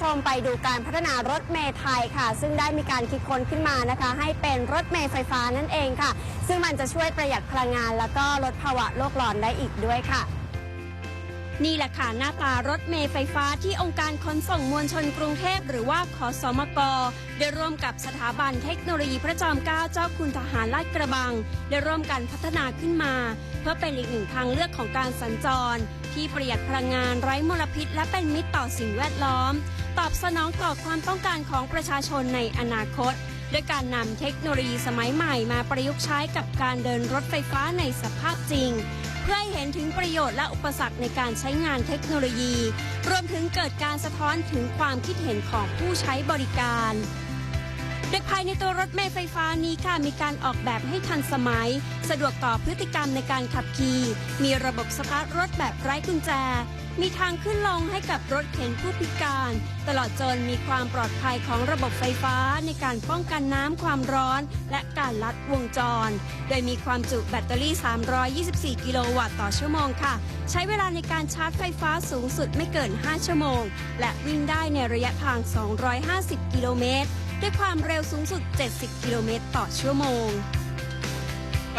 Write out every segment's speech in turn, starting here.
ชมไปดูการพัฒนารถเมล์ไทยค่ะ ซึ่งได้มีการคิดค้นขึ้นมานะคะ ให้เป็นรถเมล์ไฟฟ้านั่นเองค่ะ ซึ่งมันจะช่วยประหยัดพลังงาน แล้วก็ลดภาวะโลกร้อนได้อีกด้วยค่ะ นี่แหละค่ะหน้าตารถเมล์ไฟฟ้าที่องค์การขนส่งมวลชนกรุงเทพหรือว่าขอสมกได้ร่วมกับสถาบันเทคโนโลยีพระจอมเกล้าเจ้าคุณทหารลาดกระบัง ได้ร่วมกันพัฒนาขึ้นมา เพื่อเป็นอีกหนึ่งทางเลือกของการสัญจร ที่ประหยัดพลังงานไร้มลพิษ และเป็นมิตรต่อสิ่งแวดล้อม ตอบสนองต่อความต้องการของประชาชนในอนาคต ด้วยการนำเทคโนโลยีสมัยใหม่มาประยุกต์ใช้กับการเดินรถไฟฟ้าในสภาพจริง เพื่อให้เห็นถึงประโยชน์และอุปสรรคในการใช้งานเทคโนโลยี รวมถึงเกิดการสะท้อนถึงความคิดเห็นของผู้ใช้บริการโดยภายในตัวรถเมล์ไฟฟ้านี้ค่ะมีการออกแบบให้ทันสมัย สะดวกต่อพฤติกรรมในการขับขี่ มีระบบสตาร์ทรถแบบไร้กุญแจ มีทางขึ้นลงให้กับรถเข็นผู้พิการ ตลอดจนมีความปลอดภัยของระบบไฟฟ้าในการป้องกันน้ำความร้อน และการลัดวงจร โดยมีความจุแบตเตอรี่ 324 กิโลวัตต์ต่อชั่วโมงค่ะ ใช้เวลาในการชาร์จไฟฟ้าสูงสุดไม่เกิน 5 ชั่วโมง และวิ่งได้ในระยะทาง 250 กิโลเมตร ด้วยความเร็วสูงสุด 70 กิโลเมตรต่อชั่วโมง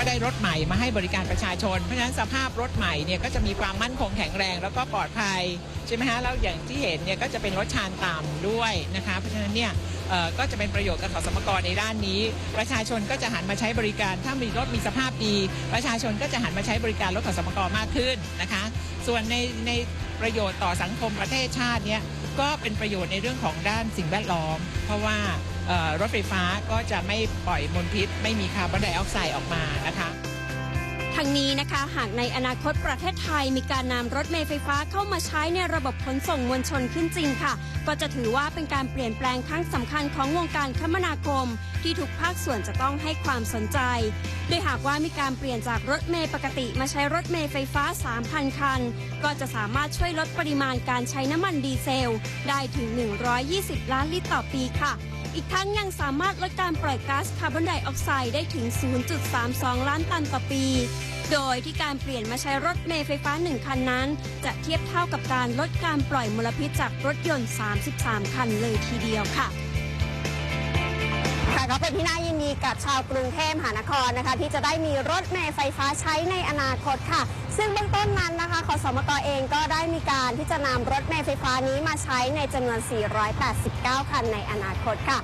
ก็ได้รถใหม่มาให้บริการประชาชน เพราะฉะนั้นสภาพรถใหม่เนี่ยก็จะมีความมั่นคงแข็งแรง แล้วก็ปลอดภัยใช่ไหมฮะแล้วอย่างที่เห็นเนี่ยก็จะเป็นรถชานต่ำด้วยนะคะ เพราะฉะนั้นเนี่ยก็จะเป็นประโยชน์กับขอสมกรในด้านนี้ ประชาชนก็จะหันมาใช้บริการ ถ้ามีรถมีสภาพดี ประชาชนก็จะหันมาใช้บริการรถขอสมกรมากขึ้นนะคะ ส่วนในในประโยชน์ต่อสังคมประเทศชาติเนี่ย ก็เป็นประโยชน์ในเรื่องของด้านสิ่งแวดล้อม เพราะว่ารถไฟฟ้าก็จะไม่ปล่อยมลพิษ ไม่มีคาร์บอนไดออกไซด์ออกมานะคะ ทั้งนี้นะคะหากในอนาคตประเทศไทยมีการนำรถเมล์ไฟฟ้าเข้ามาใช้ในระบบขนส่งมวลชนขึ้นจริงค่ะ ก็จะถือว่าเป็นการเปลี่ยนแปลงครั้งสำคัญของวงการคมนาคม ที่ทุกภาคส่วนจะต้องให้ความสนใจ โดยหากว่ามีการเปลี่ยนจากรถเมล์ปกติมาใช้รถเมล์ไฟฟ้า 3,000 คัน ก็จะสามารถช่วยลดปริมาณการใช้น้ำมันดีเซล ได้ถึง 120 ล้านลิตรต่อปีค่ะอีกทั้งยังสามารถลดการปล่อยก๊าซคาร์บอนไดออกไซด์ได้ถึง 0.32 ล้านตันต่อปี โดยที่การเปลี่ยนมาใช้รถเมล์ไฟฟ้า 1 คันนั้น จะเทียบเท่ากับการลดการปล่อยมลพิษจากรถยนต์ 33 คันเลยทีเดียวค่ะค่ะก็เป็นที่น่ายินดีกับชาวกรุงเทพมหานครนะคะ ที่จะได้มีรถเมล์ไฟฟ้าใช้ในอนาคตค่ะ ซึ่งเบื้องต้นนั้นนะคะขอสมกเองก็ได้มีการที่จะนำรถเมล์ไฟฟ้านี้มาใช้ในจำนวน 489 คันในอนาคตค่ะ